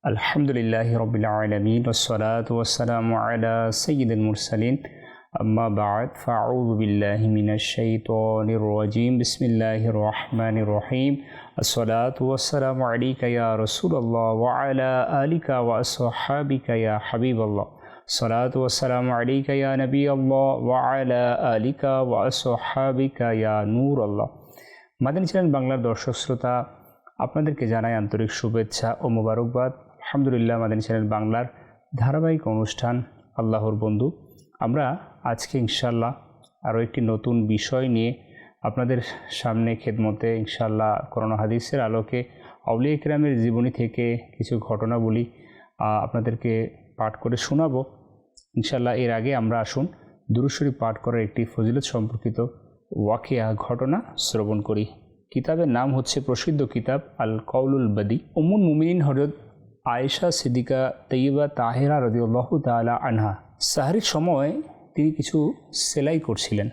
الحمد لله رب العالمين والصلاة والسلام على سيد المرسلين أما بعد فأعوذ بالله من الشيطان الرجيم بسم الله الرحمن الرحيم الصلاة والسلام عليك يا رسول الله وعلى آلك وأصحابك يا حبيب الله الصلاة والسلام عليك يا نبي الله وعلى آلك وأصحابك يا نور الله Madani channel বাংলার দর্শক শ্রোতা আপনাদেরকে জানাই আন্তরিক শুভেচ্ছা ও মোবারকবাদ আলহামদুলিল্লাহ মাদানী চ্যানেল বাংলার ধারাবাহিক অনুষ্ঠান আল্লাহর বন্ধু। আমরা আজকে ইনশাল্লাহ আরও একটি নতুন বিষয় নিয়ে আপনাদের সামনে খেদমতে ইনশাল্লাহ করোনা হাদিসের আলোকে আউলিয়া ইকরামের জীবনী থেকে কিছু ঘটনাবলী আপনাদেরকে পাঠ করে শোনাবো। ইনশাল্লাহ এর আগে আমরা আসুন দুরুশরী পাঠ করার একটি ফজিলত সম্পর্কিত ওয়াকিয়া ঘটনা শ্রবণ করি। কিতাবের নাম হচ্ছে প্রসিদ্ধ কিতাব আল কৌলুল বাদি। উমুন মুমিনিন হরত আয়েশা, সিদ্দিকা তৈবা তাহেরা রদিউল্লাহ তালা আনহা। সাহারির সময় তিনি কিছু সেলাই করছিলেন।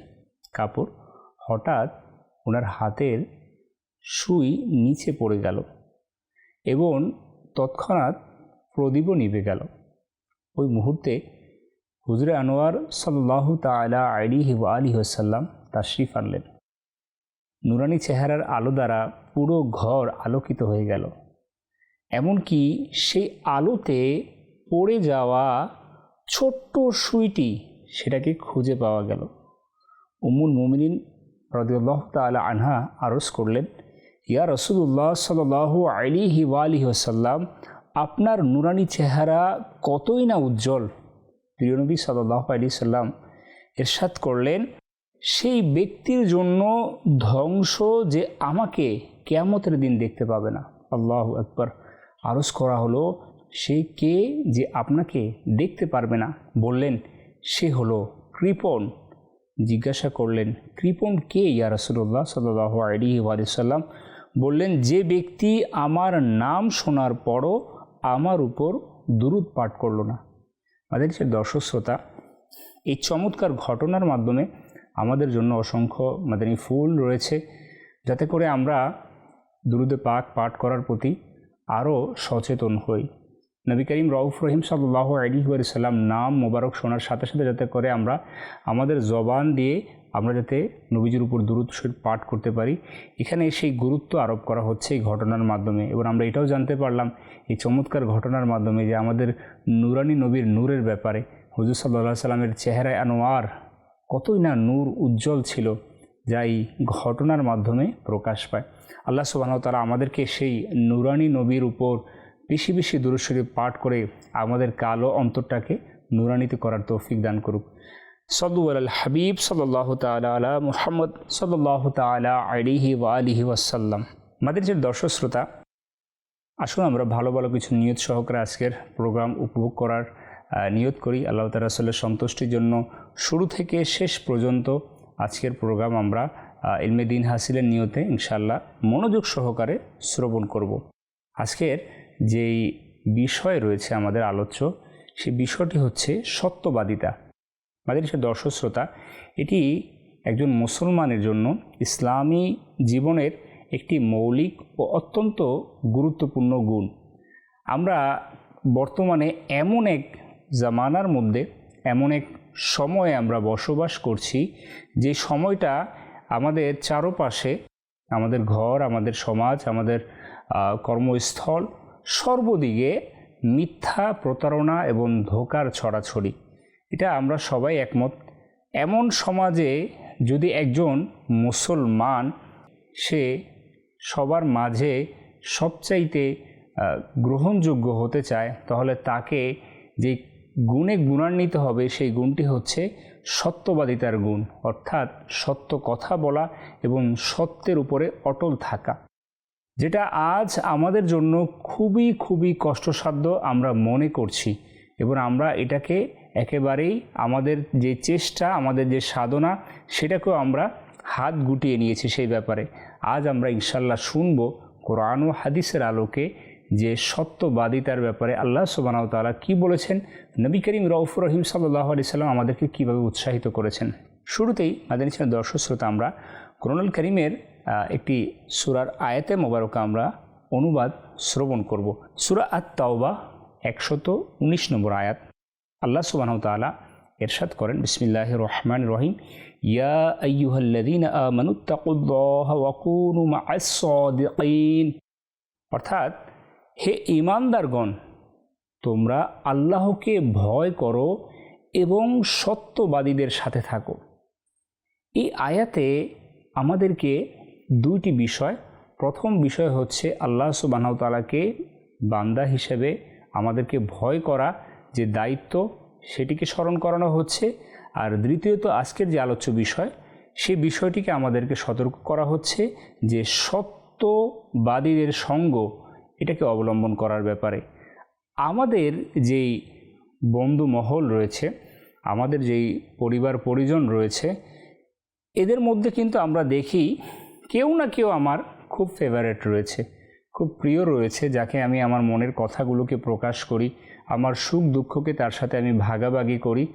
কাপড় হঠাৎ ওনার হাতের সুই নিচে পড়ে গেল এবং তৎক্ষণাৎ প্রদীপও নিভে গেল। ওই মুহূর্তে হুজরে আনোয়ার সাল্লাহ তালা আলিহি ওয়া আলী সাল্লাম তাশরিফ আনলেন। নুরানি চেহারার আলো দ্বারা পুরো ঘর আলোকিত হয়ে গেল। এমনকি সেই আলোতে পড়ে যাওয়া ছোট্ট সুইটি সেটাকে খুঁজে পাওয়া গেল। উমুল মুমিনিন রদিউল্লাহ তালা আনহা আরজ করলেন, ইয়া রসুল্লাহ সাল আলিহি ওয়ালিহি ওসাল্লাম আপনার নুরানি চেহারা কতই না উজ্জ্বল? প্রিয়নবী সাল্লাহ আলি সাল্লাম এরশাদ করলেন, সেই ব্যক্তির জন্য ধ্বংস যে আমাকে কেয়ামতের দিন দেখতে পাবে না। আল্লাহ একবার আরজ করা হলো, সে কে যে আপনাকে দেখতে পারবে না? বললেন, সে হলো কৃপণ। জিজ্ঞাসা করলেন, কৃপণ কে ইয়া রসুল্লাহ সাল্লাহ আলী ওয়াসাল্লাম? বললেন, যে ব্যক্তি আমার নাম শোনার পরও আমার উপর দুরুদ পাঠ করল না। আমাদের যে দর্শক শ্রোতা, এই চমৎকার ঘটনার মাধ্যমে আমাদের জন্য অসংখ্য মাদানী ফুল রয়েছে, যাতে করে আমরা দুরুদে পাক পাঠ করার প্রতি আরও সচেতন হই। নবী করিম রউফ রহিম সাল্লাহ আলী সাল্লাম নাম মোবারক শোনার সাথে সাথে যাতে করে আমরা আমাদের জবান দিয়ে আমরা যাতে নবীজির উপর দূরত্ব পাঠ করতে পারি, এখানে সেই গুরুত্ব আরোপ করা হচ্ছে এই ঘটনার মাধ্যমে। এবং আমরা এটাও জানতে পারলাম এই চমৎকার ঘটনার মাধ্যমে যে আমাদের নুরানি নবীর নূরের ব্যাপারে। হুজুর সাল্লাহ সাল্লামের চেহারায় আনোয়ার কতই না নূর উজ্জ্বল ছিল। যা এই ঘটনার মাধ্যমে প্রকাশ পায়। আল্লাহ তারা আমাদেরকে সেই নুরানি নবীর উপর বেশি বেশি দূরস্বরী পাঠ করে আমাদের কালো অন্তরটাকে নুরানিতে করার তৌফিক দান করুক। সদু আল হাবিব সাল্লাহ তালা আলা মুহাম্মদ সাল্লাহ তালা আলিহি ওয়া আলিহি ওয়াসাল্লাম আমাদের যে দর্শক শ্রোতা, আসুন আমরা ভালো ভালো কিছু নিয়ত সহকারে আজকের প্রোগ্রাম উপভোগ করার নিয়ত করি। আল্লাহ তালা সন্তুষ্টির জন্য শুরু থেকে শেষ পর্যন্ত আজকের প্রোগ্রাম আমরা ইলমে দিন হাসিলের নিয়তে ইনশাল্লাহ মনোযোগ সহকারে শ্রবণ করব। আজকের যেই বিষয় রয়েছে আমাদের আলোচ্য সে বিষয়টি হচ্ছে সত্যবাদিতা। আমাদের সে দর্শক শ্রোতা এটি একজন মুসলমানের জন্য ইসলামী জীবনের একটি মৌলিক ও অত্যন্ত গুরুত্বপূর্ণ গুণ। আমরা বর্তমানে এমন এক জামানার মধ্যে, এমন এক সময়ে আমরা বসবাস করছি, যে সময়টা আমাদের চারপাশে, আমাদের ঘর, আমাদের সমাজ, আমাদের কর্মস্থল, সর্বদিকে মিথ্যা প্রতারণা এবং ধোকার ছড়াছড়ি। এটা আমরা সবাই একমত। এমন সমাজে যদি একজন মুসলমান, সে সবার মাঝে সবচাইতে গ্রহণযোগ্য হতে চায়, তাহলে তাকে যে গুণে গুণান্বিত হবে সেই গুণটি হচ্ছে সত্যবাদিতার গুণ, অর্থাৎ সত্য কথা বলা এবং সত্যের উপরে অটল থাকা, যেটা আজ আমাদের জন্য খুবই খুবই কষ্টসাধ্য আমরা মনে করছি এবং আমরা এটাকে একেবারেই আমাদের যে চেষ্টা, আমাদের যে সাধনা, সেটাকেও আমরা হাত গুটিয়ে নিয়েছি সেই ব্যাপারে। আজ আমরা ইনশাল্লাহ শুনব কোরআন ও হাদিসের আলোকে যে সত্যবাদিতার ব্যাপারে আল্লাহ সুবানাও তালা কী বলেছেন? নবী করিম রউফুর রহিম সাল্লাহ আলি সাল্লাম আমাদেরকে কীভাবে উৎসাহিত করেছেন? শুরুতেই মাদানী ছিলেন দর্শক শ্রোতা, আমরা কোরআনুল করিমের একটি সুরার আয়াতে মোবারকা আমরা অনুবাদ শ্রবণ করব। সুরা আত তাওবা একশত উনিশ নম্বর আয়াত। আল্লাহ সুবাহ তালা এরশাদ করেন বিসমিল্লাহ রহমান রহিম, ইয়া অর্থাৎ হে ইমানদারগণ, তোমরা আল্লাহকে ভয় করো এবং সত্যবাদীদের সাথে থাকো। এই আয়াতে আমাদেরকে দুইটি বিষয়, প্রথম বিষয় হচ্ছে আল্লাহ সুবাহতালাকে বান্দা হিসেবে আমাদেরকে ভয় করা যে দায়িত্ব সেটিকে স্মরণ করানো হচ্ছে। আর দ্বিতীয়ত আজকের যে আলোচ্য বিষয়, সে বিষয়টিকে আমাদেরকে সতর্ক করা হচ্ছে যে সত্যবাদীদের সঙ্গ এটাকে অবলম্বন করার ব্যাপারে। আমাদের যেই বন্ধু মহল রয়েছে, আমাদের যেই পরিবার পরিজন রয়েছে, এদের মধ্যে কিন্তু আমরা দেখি কেউ না কেউ আমার খুব ফেভারেট রয়েছে, খুব প্রিয় রয়েছে, যাকে আমি আমার মনের কথাগুলোকে প্রকাশ করি, আমার সুখ দুঃখকে তার সাথে আমি ভাগাভাগি করি,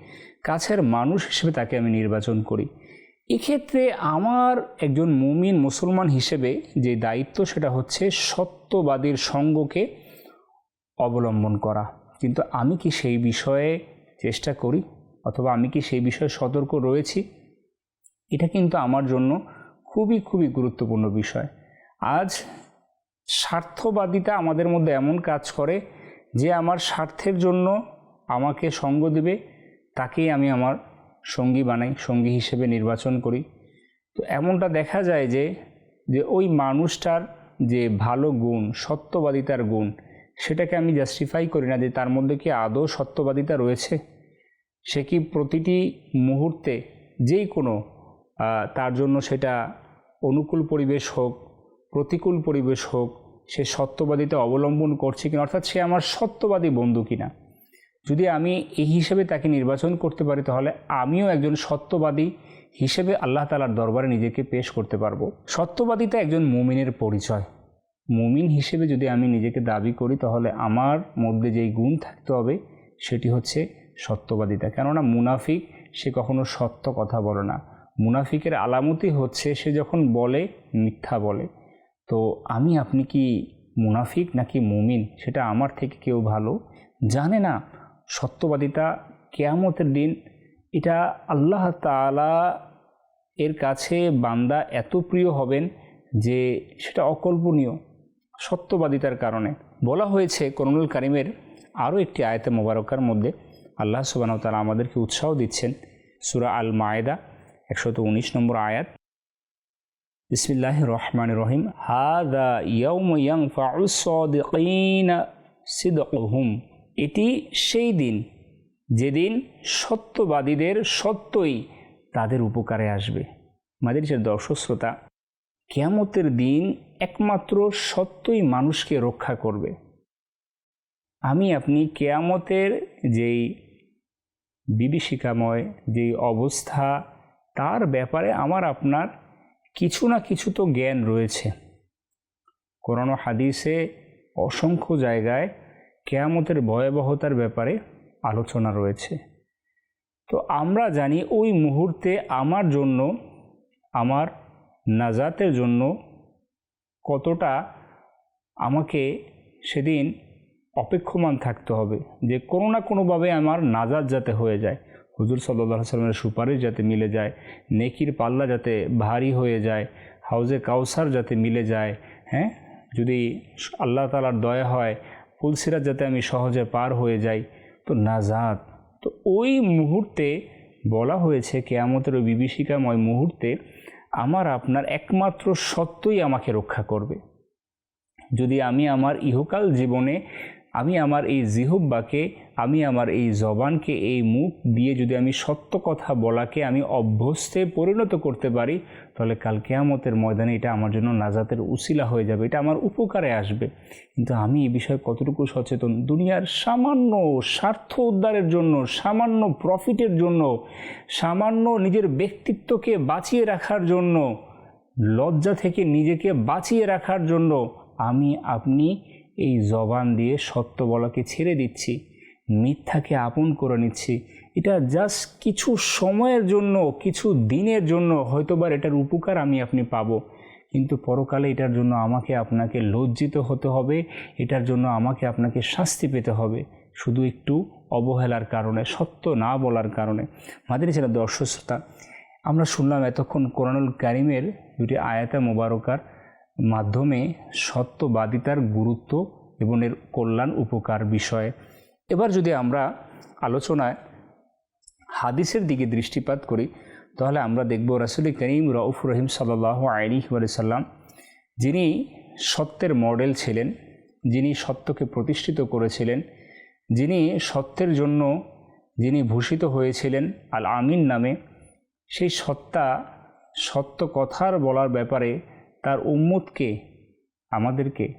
কাছের মানুষ হিসেবে তাকে আমি নির্বাচন করি। এক্ষেত্রে আমার একজন মুমিন মুসলমান হিসেবে যে দায়িত্ব সেটা হচ্ছে সত্যবাদীর সঙ্গকে অবলম্বন করা। কিন্তু আমি কি সেই বিষয়ে চেষ্টা করি অথবা আমি কি সেই বিষয়ে সতর্ক রয়েছি? এটা কিন্তু আমার জন্য খুবই খুবই গুরুত্বপূর্ণ বিষয়। আজ স্বার্থবাদিতা আমাদের মধ্যে এমন কাজ করে যে আমার স্বার্থের জন্য আমাকে সঙ্গ দেবে, তাকেই আমি আমার সঙ্গী বানাই, সঙ্গী হিসেবে নির্বাচন করি। তো এমনটা দেখা যায় যে যে ওই মানুষটার যে ভালো গুণ, সত্যবাদিতার গুণ, সেটাকে আমি জাস্টিফাই করি না যে তার মধ্যে কি আদৌ সত্যবাদিতা রয়েছে। সে কি প্রতিটি মুহূর্তে যেই কোনো তার জন্য সেটা অনুকূল পরিবেশ হোক, প্রতিকূল পরিবেশ হোক, সে সত্যবাদিতা অবলম্বন করছে কিনা, অর্থাৎ সে আমার সত্যবাদী বন্ধু কিনা। যদি আমি এই হিসেবে তাকে নির্বাচন করতে পারি, তাহলে আমিও একজন সত্যবাদী হিসেবে আল্লাহ তালার দরবারে নিজেকে পেশ করতে পারব। সত্যবাদিতা একজন মুমিনের পরিচয়। মুমিন হিসেবে যদি আমি নিজেকে দাবি করি, তাহলে আমার মধ্যে যেই গুণ থাকতে হবে, সেটি হচ্ছে সত্যবাদিতা। কেননা মুনাফিক, সে কখনো সত্য কথা বলে না। মুনাফিকের আলামতি হচ্ছে, সে যখন বলে, মিথ্যা বলে। তো আমি, আপনি কি মুনাফিক নাকি মুমিন? সেটা আমার থেকে কেউ ভালো জানে না। সত্যবাদিতা কেয়ামতের দিন, এটা আল্লাহ তালা এর কাছে বান্দা এত প্রিয় হবেন যে সেটা অকল্পনীয় সত্যবাদিতার কারণে। বলা হয়েছে করুনুল কারিমের আরও একটি আয়তে মোবারকার মধ্যে আল্লাহ সুবাহ তালা আমাদেরকে উৎসাহ দিচ্ছেন। সুরা আল মায়েদা একশত উনিশ নম্বর আয়াত। বিসমিল্লাহ রহমান রহিম হাদা ইয়ৌম ইয়াং ফাউসদিন সিদহুম এটি সেই দিন, যেদিন সত্যবাদীদের সত্যই তাদের উপকারে আসবে। আমাদের যে দর্শক শ্রোতা কেয়ামতের দিন একমাত্র সত্যই মানুষকে রক্ষা করবে। আমি, আপনি কেয়ামতের যেই বিভীষিকাময়, যেই অবস্থা, তার ব্যাপারে আমার আপনার কিছু না কিছু তো জ্ঞান রয়েছে। কোরআন হাদিসে অসংখ্য জায়গায় কেয়ামতের ভয়াবহতার ব্যাপারে আলোচনা রয়েছে। তো আমরা জানি ওই মুহূর্তে আমার জন্য, আমার নাজাতের জন্য কতটা আমাকে সেদিন অপেক্ষমান থাকতে হবে যে কোনো না কোনোভাবে আমার নাজাত যাতে হয়ে যায়। হুজুর সাল্লাহ সাল্লামের সুপারিশ যাতে মিলে যায়, নেকির পাল্লা যাতে ভারী হয়ে যায়, হাউজে কাউসার যাতে মিলে যায় হ্যাঁ? যদি আল্লাহ তালার দয়া হয় ফুলসিরাত যাতে আমি সহজে পার হয়ে যাই, তো নাজাত। তো ওই মুহূর্তে বলা হয়েছে কেয়ামতের ওই বিভীষিকাময় মুহূর্তে আমার আপনার একমাত্র সত্যই আমাকে রক্ষা করবে। যদি আমি আমার ইহকাল জীবনে, আমি আমার এই জিহুব্বাকে আমি আমার এই জবানকে, এই মুখ দিয়ে যদি আমি সত্য কথা বলাকে আমি অভ্যস্তে পরিণত করতে পারি, তাহলে কাল কেয়ামতের ময়দানে এটা আমার জন্য নাজাতের উসিলা হয়ে যাবে, এটা আমার উপকারে আসবে। কিন্তু আমি এই বিষয়ে কতটুকু সচেতন? দুনিয়ার সামান্য স্বার্থ উদ্ধারের জন্য, সামান্য প্রফিটের জন্য, সামান্য নিজের ব্যক্তিত্বকে বাঁচিয়ে রাখার জন্য, লজ্জা থেকে নিজেকে বাঁচিয়ে রাখার জন্য আমি আপনি এই জবান দিয়ে সত্য বলাকে ছেড়ে দিচ্ছি। মিথ্যাকে আপন করে নিচ্ছি। এটা জাস্ট কিছু সময়ের জন্য, কিছু দিনের জন্য হয়তোবার এটার উপকার আমি আপনি পাবো। কিন্তু পরকালে এটার জন্য আমাকে আপনাকে লজ্জিত হতে হবে, এটার জন্য আমাকে আপনাকে শাস্তি পেতে হবে। শুধু একটু অবহেলার কারণে, সত্য না বলার কারণে। মাদের ছিল দর্শকতা আমরা শুনলাম এতক্ষণ কোরআনুল কারিমের দুটি আয়াতা মোবারকার মাধ্যমে সত্যবাদিতার গুরুত্ব এবং এর কল্যাণ উপকার বিষয়ে। এবার যদি আমরা আলোচনায় হাদিসের দিকে দৃষ্টিপাত করি, তাহলে আমরা দেখব রাসুল করিম রউফ রহিম সাল্লাহ আলী সাল্লাম যিনি সত্যের মডেল ছিলেন, যিনি সত্যকে প্রতিষ্ঠিত করেছিলেন, যিনি সত্যের জন্য যিনি ভূষিত হয়েছিলেন আল আমিন নামে, সেই সত্তা, সত্য কথার বলার ব্যাপারে তার উম্মতকে আমাদেরকে,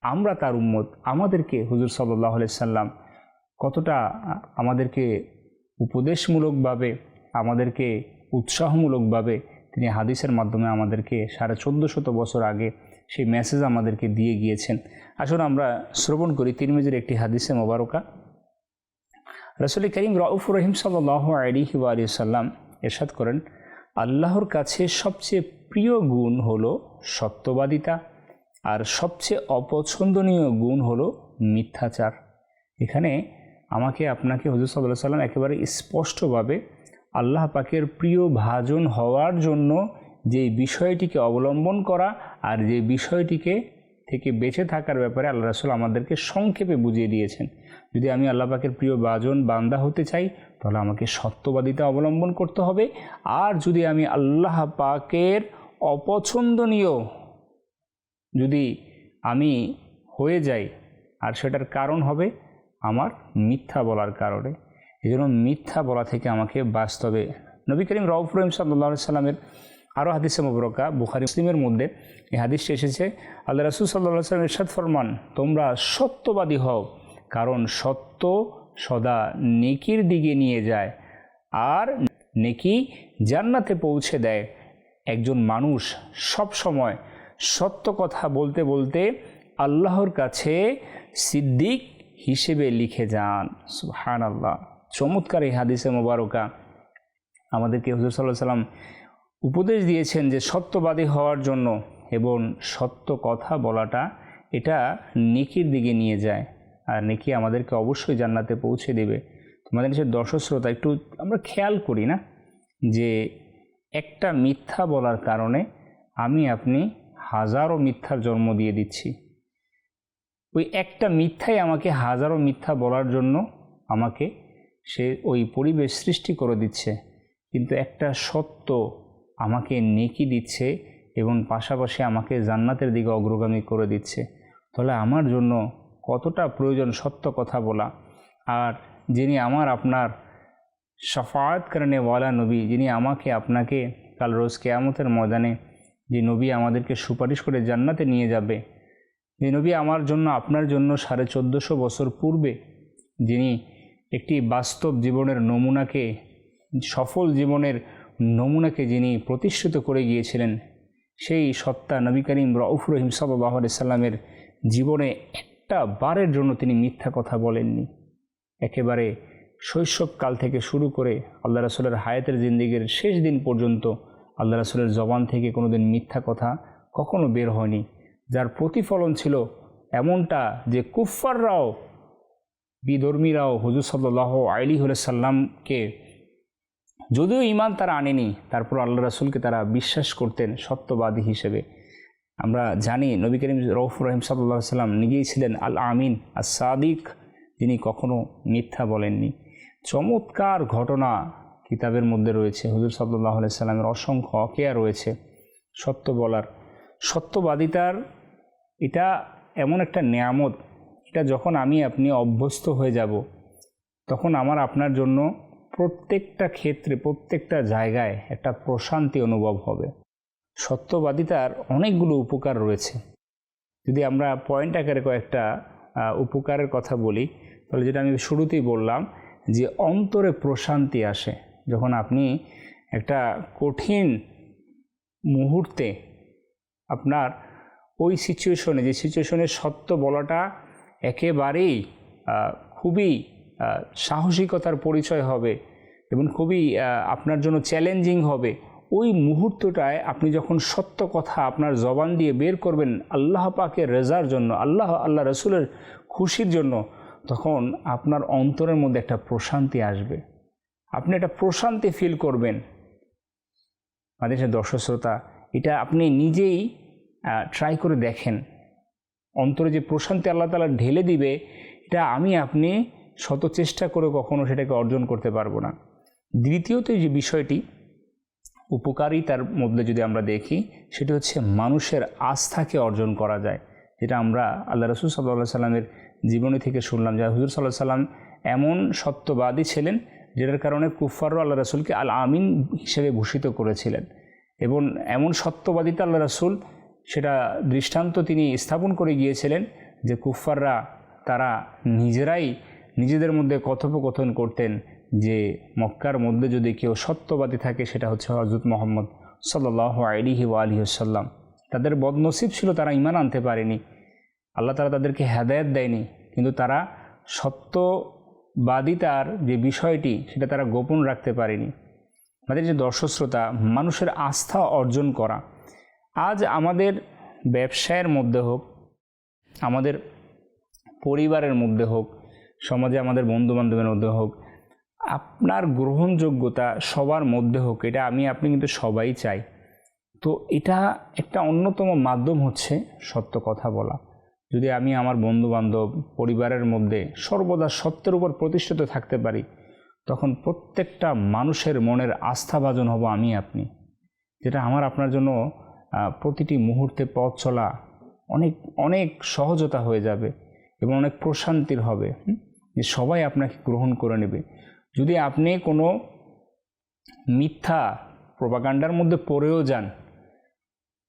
আমরা তার উম্মত, আমাদেরকে হুজুর সাল্লাহ সাল্লাম কতটা আমাদেরকে উপদেশমূলকভাবে, আমাদেরকে উৎসাহমূলকভাবে তিনি হাদিসের মাধ্যমে আমাদেরকে সাড়ে চোদ্দ শত বছর আগে সেই মেসেজ আমাদেরকে দিয়ে গিয়েছেন। আসলে আমরা শ্রবণ করি তিরমিজের একটি হাদিসে মোবারকা। রসুল করিম রউফ রহিম সাল্লাহ আলিহি আলী সাল্লাম এরশাদ করেন, আল্লাহর কাছে সবচেয়ে প্রিয় গুণ হলো সত্যবাদিতা আর সবচেয়ে অপছন্দনীয় গুণ হলো মিথ্যাচার। এখানে আমাকে আপনাকে হজর সাল্লাহ সাল্লাম একেবারে স্পষ্টভাবে আল্লাহ পাকের প্রিয় ভাজন হওয়ার জন্য যে বিষয়টিকে অবলম্বন করা আর যে বিষয়টিকে থেকে বেঁচে থাকার ব্যাপারে আল্লাহ রাসুল আমাদেরকে সংক্ষেপে বুঝিয়ে দিয়েছেন। যদি আমি আল্লাহ পাকের প্রিয় বাজন বান্দা হতে চাই, তাহলে আমাকে সত্যবাদিতা অবলম্বন করতে হবে। আর যদি আমি আল্লাহ পাকের অপছন্দনীয় যদি আমি হয়ে যাই, আর সেটার কারণ হবে আমার মিথ্যা বলার কারণে। এই জন্য মিথ্যা বলা থেকে আমাকে বাস্তবে নবী করিম রউফ রহিম সাল্লা সাল্লামের আরও হাদিসে মুবরকা বুখারি মুসলিমের মধ্যে এই হাদিসটি এসেছে, আল্লাহ রসুল সাল্লাহ সাল্লাম ইরশাদ ফরমান, তোমরা সত্যবাদী হও, কারণ সত্য সদা নেকির দিকে নিয়ে যায়, আর নেকি জান্নাতে পৌঁছে দেয়। একজন মানুষ সব সময় সত্য কথা বলতে বলতে আল্লাহর কাছে সিদ্দিক হিসেবে লিখে যান। সুহান আল্লাহ চমৎকার এই হাদিসে মোবারকা। আমাদেরকে হুজুর সাল্লাহ সাল্লাম উপদেশ দিয়েছেন যে সত্যবাদী হওয়ার জন্য এবং সত্য কথা বলাটা এটা নেকির দিকে নিয়ে যায়। আর নেকি আমাদেরকে অবশ্যই জান্নাতে পৌঁছে দেবে। তোমাদের সে দর্শক শ্রোতা একটু আমরা খেয়াল করি না? যে একটা মিথ্যা বলার কারণে আমি আপনি হাজারো মিথ্যার জন্ম দিয়ে দিচ্ছি। ওই একটা মিথ্যাই আমাকে হাজারো মিথ্যা বলার জন্য আমাকে সে ওই পরিবেশ সৃষ্টি করে দিচ্ছে। কিন্তু একটা সত্য আমাকে নেকি দিচ্ছে এবং পাশাপাশি আমাকে জান্নাতের দিকে অগ্রগামী করে দিচ্ছে। তাহলে আমার জন্য কতটা প্রয়োজন সত্য কথা বলা? আর যিনি আমার আপনার সাফায়াত কারণে ওয়ালা নবী, যিনি আমাকে আপনাকে কাল রোজ কেয়ামতের ময়দানে যে নবী আমাদেরকে সুপারিশ করে জান্নাতে নিয়ে যাবে যে নবী, আমার জন্য, আপনার জন্য সাড়ে চোদ্দোশো বছর পূর্বে যিনি একটি বাস্তব জীবনের নমুনাকে, সফল জীবনের নমুনাকে যিনি প্রতিষ্ঠিত করে গিয়েছিলেন, সেই সত্তা নবী করিম রউফ রহিম সাল্লাহ সাল্লামের জীবনে একটা বারের জন্য তিনি মিথ্যা কথা বলেননি। একেবারে শৈশবকাল থেকে শুরু করে আল্লাহ রাসুলের হায়াতের জিন্দিগির শেষ দিন পর্যন্ত আল্লাহ রাসুলের জবান থেকে কোনো দিন মিথ্যা কথা কখনো বের হয়নি। যার প্রতিফলন ছিল এমনটা যে কুফাররাও বিধর্মীরাও হুজুর সাল্লাহ আলী সাল্লামকে যদিও ইমান তারা আনেনি, তারপর আল্লাহ রাসুলকে তারা বিশ্বাস করতেন সত্যবাদী হিসেবে। আমরা জানি নবী করিম রৌফ রহিম সাল্লাহ সাল্লাম নিজেই ছিলেন আল আমিন আর সাদিক তিনি কখনো মিথ্যা বলেননি। চমৎকার ঘটনা কিতাবের মধ্যে রয়েছে, হুজুর সাল্লাহ সাল্লামের অসংখ্য অকেয়া রয়েছে সত্য বলার। সত্যবাদিতার এটা এমন একটা নিয়ামত, এটা যখন আমি আপনি অভ্যস্ত হয়ে যাব, তখন আমার আপনার জন্য প্রত্যেকটা ক্ষেত্রে, প্রত্যেকটা জায়গায় একটা প্রশান্তি অনুভব হবে। সত্যবাদিতার অনেকগুলো উপকার রয়েছে। যদি আমরা পয়েন্ট আকারে কয়েকটা উপকারের কথা বলি, তাহলে যেটা আমি শুরুতেই বললাম যে অন্তরে প্রশান্তি আসে। যখন আপনি একটা কঠিন মুহূর্তে আপনার ওই সিচুয়েশনে যে সিচুয়েশনে সত্য বলাটা একেবারেই খুবই সাহসিকতার পরিচয় হবে এবং খুবই আপনার জন্য চ্যালেঞ্জিং হবে। ওই মুহূর্তটায় আপনি যখন সত্য কথা আপনার জবান দিয়ে বের করবেন আল্লাহ পাকের রেজার জন্য, আল্লাহ আল্লাহ রসুলের খুশির জন্য, তখন আপনার অন্তরের মধ্যে একটা প্রশান্তি আসবে। আপনি একটা প্রশান্তি ফিল করবেন। আমাদের দর্শক শ্রোতা, এটা আপনি নিজেই ট্রাই করে দেখেন। অন্তরে যে প্রশান্তি আল্লাহ তালা ঢেলে দিবে, এটা আমি আপনি শত চেষ্টা করে কখনো সেটাকে অর্জন করতে পারব না। দ্বিতীয়ত যে বিষয়টি উপকারী তার মধ্যে যদি আমরা দেখি, সেটি হচ্ছে মানুষের আস্থাকে অর্জন করা যায়। যেটা আমরা আল্লাহ রসুল সাল্লাহ সাল্লামের জীবনী থেকে শুনলাম, যে হুজুর সাল্লাহ সাল্লাম এমন সত্যবাদী ছিলেন, যেটার কারণে কুফারও আল্লাহ রসুলকে আল আমিন হিসেবে ভূষিত করেছিলেন। এবং এমন সত্যবাদিতা আল্লাহ রসুল সেটা দৃষ্টান্ত তিনি স্থাপন করে গিয়েছিলেন যে কুফাররা তারা নিজেরাই নিজেদের মধ্যে কথোপকথন করতেন যে মক্কার মধ্যে যদি কেউ সত্যবাদী থাকে, সেটা হচ্ছে হজরত মোহাম্মদ সাল্লাহ আলিহি ও আলিহাসাল্লাম তাদের বদনসিব ছিল, তারা ইমান আনতে পারেনি। আল্লাহ তারা তাদেরকে হেদায়ত দেয়নি, কিন্তু তারা সত্যবাদিতার যে বিষয়টি, সেটা তারা গোপন রাখতে পারেনি। আমাদের যে দর্শক শ্রোতা মানুষের আস্থা অর্জন করা আজ আমাদের ব্যবসায়ের মধ্যে হোক, আমাদের পরিবারের মধ্যে হোক, সমাজে আমাদের বন্ধুবান্ধবের মধ্যে হোক, আপনার গ্রহণযোগ্যতা সবার মধ্যে হোক, এটা আমি, আপনি কিন্তু সবাই চাই। তো এটা একটা অন্যতম মাধ্যম হচ্ছে সত্য কথা বলা। যদি আমি আমার বন্ধুবান্ধব পরিবারের মধ্যে সর্বদা সত্যের উপর প্রতিষ্ঠিত থাকতে পারি, তখন প্রত্যেকটা মানুষের মনের আস্থাভাজন হব আমি, আপনি। যেটা আমার, আপনার জন্য প্রতিটি মুহূর্তে পথ চলা অনেক অনেক সহজতা হয়ে যাবে এবং অনেক প্রশান্তির হবে যে সবাই আপনাকে গ্রহণ করে নেবে। যদি আপনি কোনো মিথ্যা প্রবাগান্ডার মধ্যে পড়েও যান,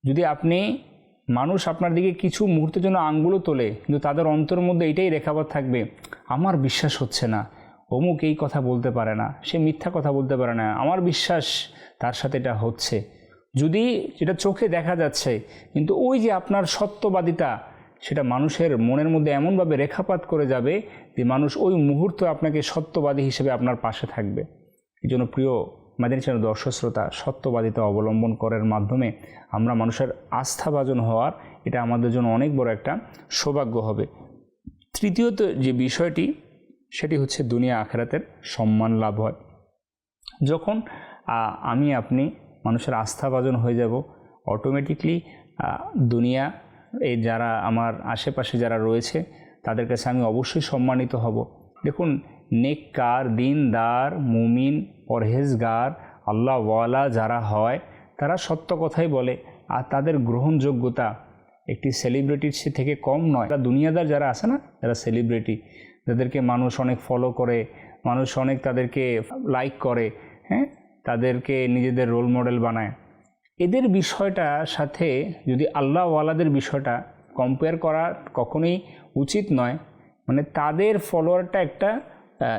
যদি আপনি মানুষ আপনার দিকে কিছু মুহূর্তের জন্য আঙ্গুলও তোলে, কিন্তু তাদের অন্তরের মধ্যে এটাই রেখাপাত থাকবে, আমার বিশ্বাস হচ্ছে না। অমুক এই কথা বলতে পারে না, সে মিথ্যা কথা বলতে পারে না, আমার বিশ্বাস তার সাথে এটা হচ্ছে। যদি যেটা চোখে দেখা যাচ্ছে, কিন্তু ওই যে আপনার সত্যবাদিতা, সেটা মানুষের মনের মধ্যে এমনভাবে রেখাপাত করে যাবে যে মানুষ ওই মুহূর্তে আপনাকে সত্যবাদী হিসেবে আপনার পাশে থাকবে। এই জন্য প্রিয় মাদিনী চ্যানেল দর্শক শ্রোতা, সত্যবাদিতা অবলম্বন করার মাধ্যমে আমরা মানুষের আস্থাভাজন হওয়ার এটা আমাদের জন্য অনেক বড় একটা সৌভাগ্য হবে। তৃতীয়ত যে বিষয়টি, সেটি হচ্ছে দুনিয়া আখেরাতের সম্মান লাভ হয়। যখন আমি, আপনি মানুষের আস্থাভাজন হয়ে যাব অটোমেটিকলি দুনিয়া, এই যারা আমার আশেপাশে যারা রয়েছে, তাদের কাছে আমি অবশ্যই সম্মানিত হব। দেখুন, নেককার, দিনদার, মুমিন, পরহেজগার, আল্লাহওয়ালা যারা হয়, তারা সত্য কথাই বলে, আর তাদের গ্রহণযোগ্যতা একটি সেলিব্রিটির সে থেকে কম নয়। তারা দুনিয়াদার যারা আছে না, যারা সেলিব্রিটি যাদেরকে মানুষ অনেক ফলো করে, মানুষ অনেক তাদেরকে লাইক করে হ্যাঁ? তাদেরকে নিজেদের রোল মডেল বানায়। এদের বিষয়টা সাথে যদি আল্লাহওয়ালাদের বিষয়টা কম্পেয়ার করা কখনোই উচিত নয় মানে তাদের ফলোয়ারটা একটা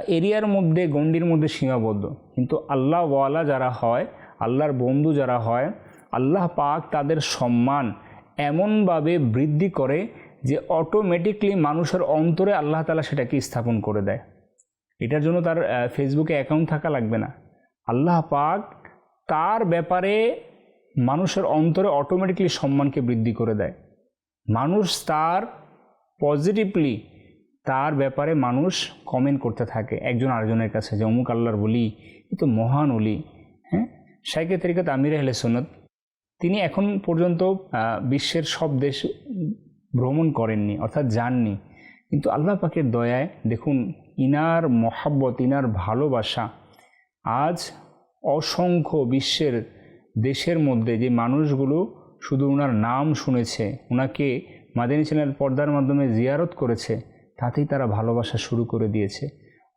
এরিয়ার মধ্যে, গণ্ডির মধ্যে সীমাবদ্ধ। কিন্তু আল্লাহওয়ালা যারা হয়, আল্লাহর বন্ধু যারা হয়, আল্লাহ পাক তাদের সম্মান এমনভাবে বৃদ্ধি করে যে অটোমেটিকলি মানুষের অন্তরে আল্লাহ তালা সেটাকে স্থাপন করে দেয়। এটার জন্য তার ফেসবুকে অ্যাকাউন্ট থাকা লাগবে না। আল্লাহ পাক তার ব্যাপারে মানুষের অন্তরে অটোমেটিকলি সম্মানকে বৃদ্ধি করে দেয়। মানুষ তার পজিটিভলি তার ব্যাপারে মানুষ কমেন্ট করতে থাকে একজন আরেকজনের কাছে যে, অমুক আল্লাহর বলি, এ তো মহান অলি হ্যাঁ? শাইকে তরিকাত আমির আহলে সন্নত, তিনি এখন পর্যন্ত বিশ্বের সব দেশ ভ্রমণ করেননি, অর্থাৎ যাননি। কিন্তু আল্লাহ পাকের দয়ায় দেখুন, ইনার মহাব্বত, ইনার ভালোবাসা আজ অসংখ্য বিশ্বের দেশের মধ্যে যে মানুষগুলো শুধু ওনার নাম শুনেছে ওনাকে মাদানী চ্যানেল পর্দার মাধ্যমে জিয়ারত করেছে, তাতেই তারা ভালোবাসা শুরু করে দিয়েছে।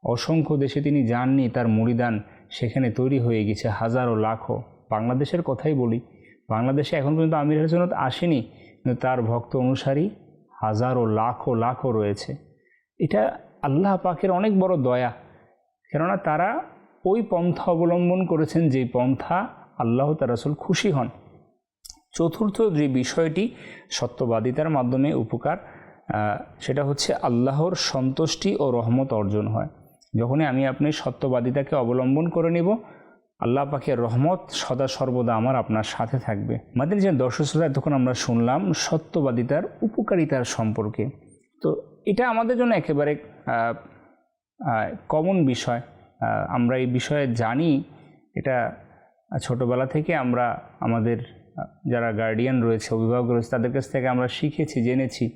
অসংখ্য দেশে তিনি যাননি, তার মরিদান সেখানে তৈরি হয়ে গেছে, হাজারো লাখো। বাংলাদেশের কথাই বলি, বাংলাদেশে এখন পর্যন্ত আমির হাসনত আসেনি, কিন্তু তার ভক্ত অনুসারী হাজারো লাখো লাখও রয়েছে। এটা আল্লাহ পাকের অনেক বড় দয়া, কেননা তারা ওই পন্থা অবলম্বন করেছেন যেই পন্থা আল্লাহ তার আসল খুশি হন। চতুর্থ যে বিষয়টি সত্যবাদিতার মাধ্যমে উপকার সেটা হচ্ছে আল্লাহর সন্তুষ্টি ও রহমত অর্জন হয়। যখনই আমি আপনি সত্যবাদিতাকে অবলম্বন করে নেব, আল্লাহ পাকের রহমত সদা সর্বদা আমার আপনার সাথে থাকবে। আমাদের যে দর্শক শ্রোতা তখন আমরা শুনলাম সত্যবাদিতার উপকারিতার সম্পর্কে। তো এটা আমাদের জন্য একেবারে কমন বিষয়। আমরা এই বিষয়ে জানি, এটা ছোটোবেলা থেকে আমরা আমাদের যারা গার্ডিয়ান রয়েছে, অভিভাবক রয়েছে, তাদের কাছ থেকে আমরা শিখেছি, জেনেছি।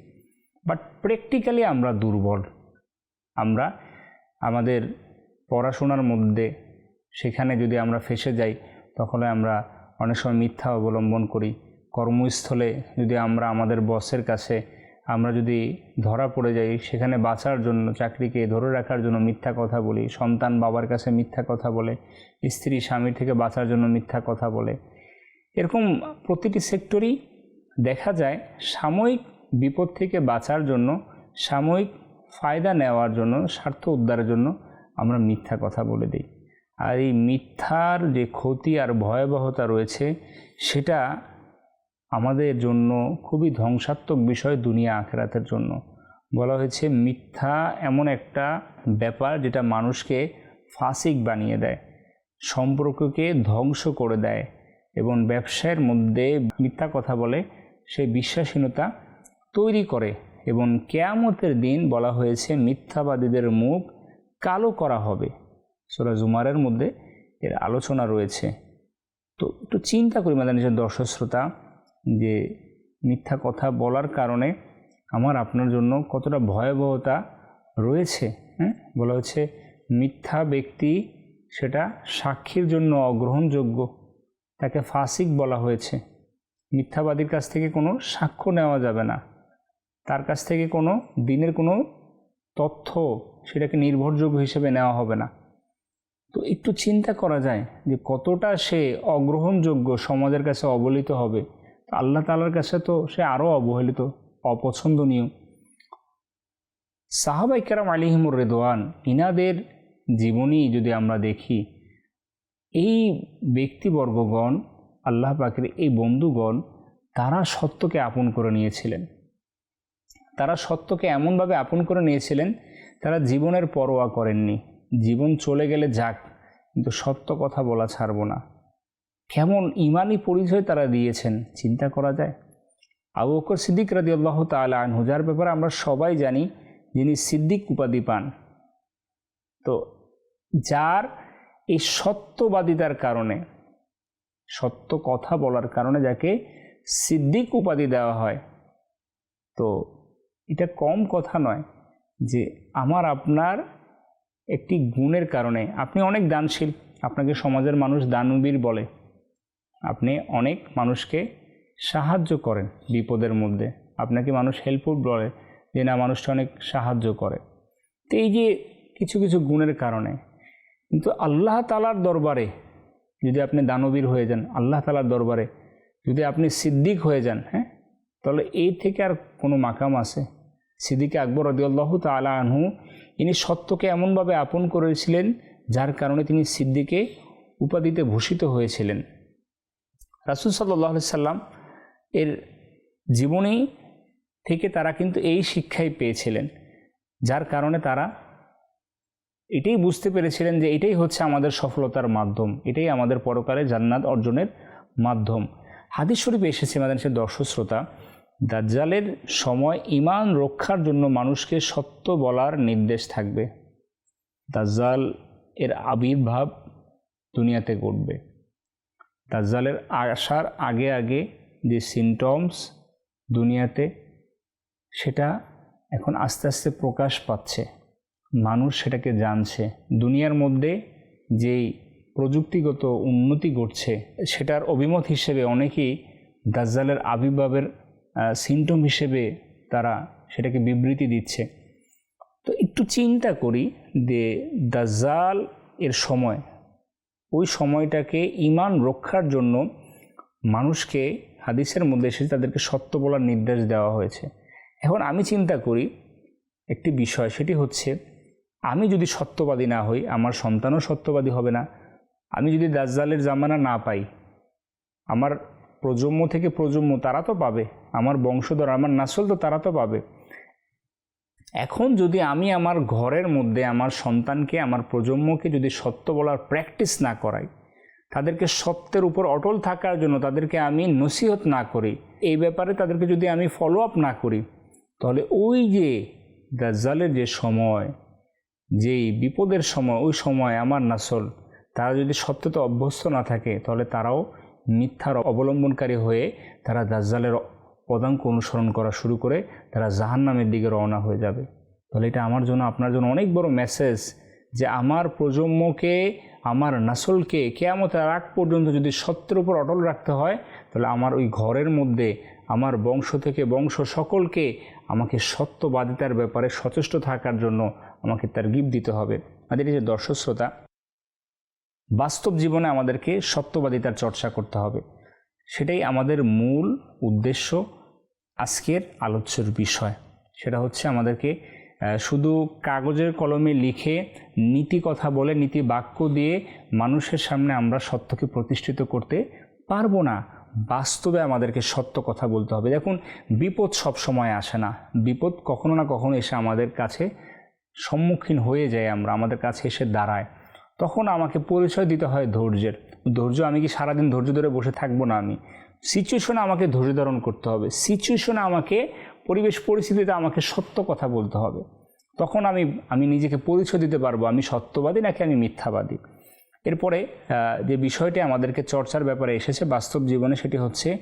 বাট প্র্যাকটিক্যালি আমরা দুর্বল। আমরা আমাদের পড়াশোনার মধ্যে, সেখানে যদি আমরা ফেসে যাই তখন আমরা অনেক সময় মিথ্যা অবলম্বন করি। কর্মস্থলে যদি আমরা আমাদের বসের কাছে আমরা যদি ধরা পড়ে যাই, সেখানে বাঁচার জন্য, চাকরিকে ধরে রাখার জন্য মিথ্যা কথা বলি, সন্তান বাবার কাছে মিথ্যা কথা বলে, স্ত্রী স্বামী থেকে বাঁচার জন্য মিথ্যা কথা বলে, এরকম প্রতিটি সেক্টরেই দেখা যায় সাময়িক বিপদ থেকে বাঁচার জন্য, সাময়িক ফায়দা নেওয়ার জন্য, স্বার্থ উদ্ধারের জন্য আমরা মিথ্যা কথা বলে দিই। আর এই মিথ্যার যে ক্ষতি আর ভয়াবহতা রয়েছে, সেটা আমাদের জন্য খুবই ধ্বংসাত্মক বিষয় দুনিয়া আখেরাতের জন্য। বলা হয়েছে, মিথ্যা এমন একটা ব্যাপার যেটা মানুষকে ফাসিক বানিয়ে দেয়, সম্পর্ককে ধ্বংস করে দেয় এবং ব্যবসায়ের মধ্যে মিথ্যা কথা বলে সেই বিশ্বাসীনতা তৈরি করে এবং কেয়ামতের দিন বলা হয়েছে, মিথ্যাবাদীদের মুখ কালো করা হবে। সোরা জুমারের মধ্যে এর আলোচনা রয়েছে। তো একটু চিন্তা করি মাদানীজন দর্শক শ্রোতা যে মিথ্যা কথা বলার কারণে আমার আপনার জন্য কতটা ভয়াবহতা রয়েছে হ্যাঁ? বলা হচ্ছে মিথ্যা ব্যক্তি সেটা সাক্ষীর জন্য অগ্রহণযোগ্য। তাকে ফাসিক বলা হয়েছে। মিথ্যাবাদীর কাছ থেকে কোনো সাক্ষ্য নেওয়া যাবে না। তার কাছ থেকে কোনো দিনের কোনো তথ্য সেটাকে নির্ভরযোগ্য হিসেবে নেওয়া হবে না। তো একটু চিন্তা করা যায় যে কতটা সে অগ্রহণযোগ্য সমাজের কাছে অবলিত হবে। আল্লাহ তালার কাছে তো সে আরও অবহেলিত, অপছন্দনীয়। সাহাবাই কেরাম আলিহিমুর রেদোয়ান ইনাদের জীবনী যদি আমরা দেখি, এই ব্যক্তিবর্গগণ, আল্লাহ পাকের এই বন্ধুগণ, তারা সত্যকে আপন করে নিয়েছিলেন। তারা সত্যকে এমনভাবে আপন করে নিয়েছিলেন, তারা জীবনের পরোয়া করেননি। জীবন চলে গেলে যাক, কিন্তু সত্য কথা বলা ছাড়ব না। কেমন ইমানি পরিচয় তারা দিয়েছেন, চিন্তা করা যায়। আবু বকর সিদ্দিক রাদি আল্লাহ তালা আনহু, যার ব্যাপারে আমরা সবাই জানি, যিনি সিদ্দিক উপাধি পান। তো যার এই সত্যবাদিতার কারণে, সত্য কথা বলার কারণে যাকে সিদ্দিক উপাধি দেওয়া হয়, তো এটা কম কথা নয় যে আমার, আপনার একটি গুণের কারণে। আপনি অনেক দানশীল, আপনাকে সমাজের মানুষ দানবীর বলে। আপনি অনেক মানুষকে সাহায্য করেন বিপদের মধ্যে। আপনাকে মানুষ হেল্পফুল বলে যে, না, মানুষটা অনেক সাহায্য করে তো এই যে কিছু কিছু গুণের কারণে। কিন্তু আল্লাহ তালার দরবারে যদি আপনি দানবীর হয়ে যান, আল্লাহ তালার দরবারে যদি আপনি সিদ্দিক হয়ে যান হ্যাঁ তাহলে এই থেকে আর কোনো মাকাম আছে? সিদ্দিকে আকবর রদিউল্লাহ তালা আনহু, ইনি সত্যকে এমনভাবে আপন করেছিলেন যার কারণে তিনি সিদ্দিকে উপাধিতে ভূষিত হয়েছিলেন। রাসুল সাল্লাহ সাল্লাম এর জীবনী থেকে তারা কিন্তু এই শিক্ষাই পেয়েছিলেন, যার কারণে তারা এটাই বুঝতে পেরেছিলেন যে এটাই হচ্ছে আমাদের সফলতার মাধ্যম, এটাই আমাদের পরকালে জান্নাত অর্জনের মাধ্যম। হাদিস শরীফে এসেছে সে দর্শক শ্রোতা, দাজ্জালের সময় ইমান রক্ষার জন্য মানুষকে সত্য বলার নির্দেশ থাকবে। দাজ্জাল এর আবির্ভাব দুনিয়াতে ঘটবে। দাজ্জালের আসার আগে আগে যে সিমটমস দুনিয়াতে, সেটা এখন আস্তে আস্তে প্রকাশ পাচ্ছে। মানুষ সেটাকে জানছে। দুনিয়ার মধ্যে যেই প্রযুক্তিগত উন্নতি ঘটছে, সেটার অভিমত হিসেবে অনেকেই দাজ্জালের আবির্ভাবের সিমটম হিসেবে তারা সেটাকে বিবৃতি দিচ্ছে। তো একটু চিন্তা করি যে দাজ্জাল এর সময় ওই সময়টাকে ইমান রক্ষার জন্য মানুষকে হাদিসের মধ্যে এসে তাদেরকে সত্য বলার নির্দেশ দেওয়া হয়েছে। এখন আমি চিন্তা করি, একটি বিষয় সেটি হচ্ছে, আমি যদি সত্যবাদী না হই, আমার সন্তানও সত্যবাদী হবে না। আমি যদি দাজ্জালের জামানা না পাই, আমার প্রজন্ম থেকে প্রজন্ম তারা তো পাবে, আমার বংশধর, আমার নাসল তো তারা তো পাবে। এখন যদি আমি আমার ঘরের মধ্যে আমার সন্তানকে, আমার প্রজন্মকে যদি সত্য বলার প্র্যাকটিস না করাই, তাদেরকে সত্যের উপর অটল থাকার জন্য তাদেরকে আমি নসিহত না করি, এই ব্যাপারে তাদেরকে যদি আমি ফলো আপ না করি, তাহলে ওই যে দাজ্জালের যে সময়, যেই বিপদের সময়, ওই সময় আমার নাসল, তারা যদি সত্যতে অভ্যস্ত না থাকে, তাহলে তারাও মিথ্যার অবলম্বনকারী হয়ে তারা দাজ্জালের পদাঙ্ক অনুসরণ করা শুরু করে তারা জাহান্নামের দিকে রওনা হয়ে যাবে। তাহলে এটা আমার জন্য, আপনার জন্য অনেক বড় মেসেজ যে আমার প্রজন্মকে, আমার নাসলকে কেয়ামতের আগ পর্যন্ত যদি সত্যের উপর অটল রাখতে হয়, তাহলে আমার ওই ঘরের মধ্যে, আমার বংশ থেকে বংশ সকলকে আমাকে সত্যবাদিতার ব্যাপারে সচেষ্ট থাকার জন্য আমাকে তার গিফট দিতে হবে। আমাদের এই যে দর্শক শ্রোতা, বাস্তব জীবনে আমাদেরকে সত্যবাদিতার চর্চা করতে হবে। সেটাই আমাদের মূল উদ্দেশ্য। আজকের আলোচ্যের বিষয়। সেটা হচ্ছে আমাদেরকে শুধু কাগজের কলমে লিখে নীতি কথা বলে, নীতি বাক্য দিয়ে মানুষের সামনে আমরা সত্যকে প্রতিষ্ঠিত করতে পারব না। বাস্তবে আমাদেরকে সত্য কথা বলতে হবে। দেখুন, বিপদ সব সময় আসে না। বিপদ কখনো না কখনো এসে আমাদের কাছে সম্মুখীন হয়ে যায় আমরা, আমাদের কাছে এসে দাঁড়ায়। তখন আমাকে পরিচয় দিতে হয় ধৈর্যের। ধৈর্য আমি কি সারাদিন ধৈর্য ধরে বসে থাকব না আমি? সিচুয়েশনে আমাকে ধৈর্য ধারণ করতে হবে। সিচুয়েশনে আমাকে, পরিবেশ পরিস্থিতিতে আমাকে সত্য কথা বলতে হবে। তখন আমি আমি নিজেকে পরিচয় দিতে পারব, আমি সত্যবাদী নাকি আমি মিথ্যাবাদী। এরপরে যে বিষয়টি আমাদেরকে চর্চার ব্যাপারে এসেছে বাস্তব জীবনে, সেটি হচ্ছে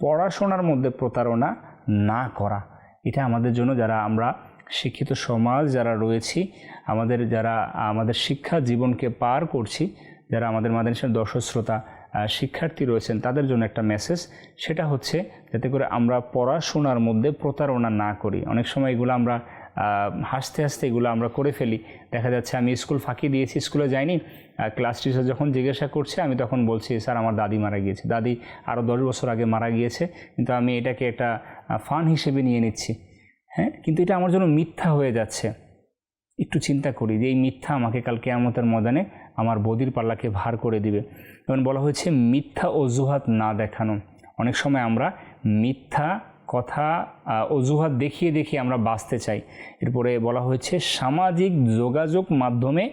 পড়াশোনার মধ্যে প্রতারণা না করা। এটা আমাদের জন্য যারা আমরা শিক্ষিত সমাজ, যারা রয়েছি, আমাদের যারা, আমাদের শিক্ষা জীবনকে পার করছি, যারা আমাদের মাদানিসের দর্শক শ্রোতা শিক্ষার্থী রয়েছেন, তাদের জন্য একটা মেসেজ সেটা হচ্ছে যাতে করে আমরা পড়াশোনার মধ্যে প্রতারণা না করি। অনেক সময় এগুলো আমরা হাসতে হাসতে এগুলো আমরা করে ফেলি। দেখা যাচ্ছে আমি স্কুল ফাঁকি দিয়েছি, স্কুলে যাইনি। ক্লাস টিচার যখন জিজ্ঞাসা করছে, আমি তখন বলছি, স্যার, আমার দাদি মারা গিয়েছে। দাদি আরও দশ বছর আগে মারা গিয়েছে, কিন্তু আমি এটাকে একটা ফান হিসেবে নিয়ে নিচ্ছি। হ্যাঁ কিন্তু এটা আমার জন্য মিথ্যা হয়ে যাচ্ছে। একটু চিন্তা করি যে এই মিথ্যা আমাকে কাল কেয়ামতের ময়দানে আমার বদির পাল্লাকে ভার করে দিবে। যেমন বলা হয়েছে মিথ্যা অজুহাত না দেখানো। অনেক সময় আমরা মিথ্যা কথা অজুহাত দেখিয়ে দেখিয়ে আমরা বাঁচতে চাই। এরপরে বলা হয়েছে সামাজিক যোগাযোগ মাধ্যমে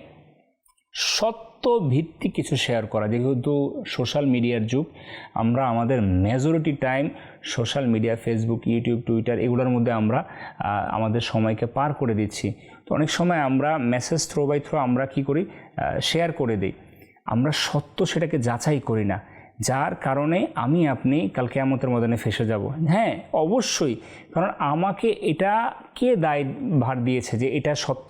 সত্য ভিত্তিক কিছু শেয়ার করা। যেহেতু সোশ্যাল মিডিয়ার যুগ, আমরা আমাদের majority time social media Facebook YouTube Twitter এগুলোর মধ্যে আমরা আমাদের সময়কে পার করে দিচ্ছি। তো অনেক সময় আমরা মেসেজ থ্রো বাই থ্রো আমরা কি করি? শেয়ার করে দিই। আমরা সত্য সেটাকে যাচাই করি না। যার কারণে আমি আপনি কাল কেয়ামতের মদনে ফেসে যাব। হ্যাঁ অবশ্যই। কারণ আমাকে এটা কে দায় ভার দিয়েছে যে এটা সত্য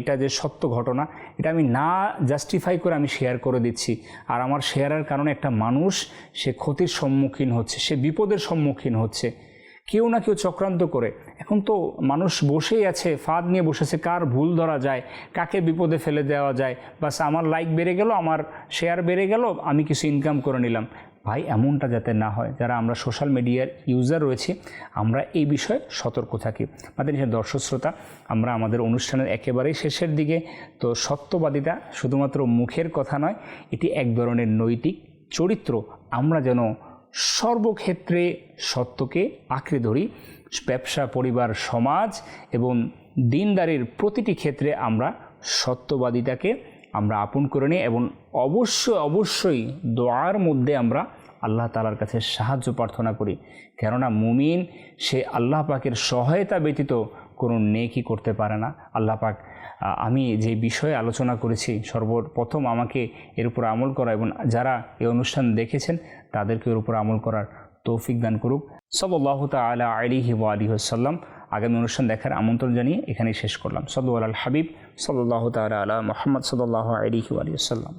এটা যে সত্য ঘটনা, এটা আমি না জাস্টিফাই করে আমি শেয়ার করে দিচ্ছি। আর আমার শেয়ারের কারণে একটা মানুষ সে ক্ষতির সম্মুখীন হচ্ছে, সে বিপদের সম্মুখীন হচ্ছে। কেউ না কেউ চক্রান্ত করে। এখন তো মানুষ বসেই আছে, ফাঁদ নিয়ে বসেছে, কার ভুল ধরা যায়, কাকে বিপদে ফেলে দেওয়া যায়, বাস আমার লাইক বেড়ে গেল, আমার শেয়ার বেড়ে গেল, আমি কিছু ইনকাম করে নিলাম। ভাই, এমনটা যাতে না হয়, যারা আমরা সোশ্যাল মিডিয়ার ইউজার রয়েছি, আমরা এই বিষয়ে সতর্ক থাকি। আমাদের দর্শক শ্রোতা, আমরা আমাদের অনুষ্ঠানের একেবারেই শেষের দিকে, তো সত্যবাদিতা শুধুমাত্র মুখের কথা নয়, এটি এক ধরনের নৈতিক চরিত্র। আমরা যেন সর্বক্ষেত্রে সত্যকে আঁকড়ে ধরি। ব্যবসা, পরিবার, সমাজ এবং দিনদারির প্রতিটি ক্ষেত্রে আমরা সত্যবাদিতাকে আমরা আপন করে নিই এবং অবশ্যই অবশ্যই দোয়ার মধ্যে আমরা আল্লাহ তালার কাছে সাহায্য, প্রার্থনা করি। কেননা মুমিন সে আল্লাহ পাকের সহায়তা ব্যতীত কোনো নেকি করতে পারে না। আল্লাহ পাক আমি যে বিষয়ে আলোচনা করেছি, সর্বপ্রথম আমাকে এর উপর আমল করা এবং যারা এই অনুষ্ঠান দেখেছেন, তাদেরকে এর উপর আমল করার তৌফিক দান করুক। সল্লাহ তালা আলিহি আলিহাসাল্লাম আগামী অনুষ্ঠান দেখার আমন্ত্রণ জানিয়ে এখানেই শেষ করলাম। সদ আল হাবিব সল্লাহ তালা আলা মোহাম্মদ সল্লাহ আলিহি আলিয়াল্লাম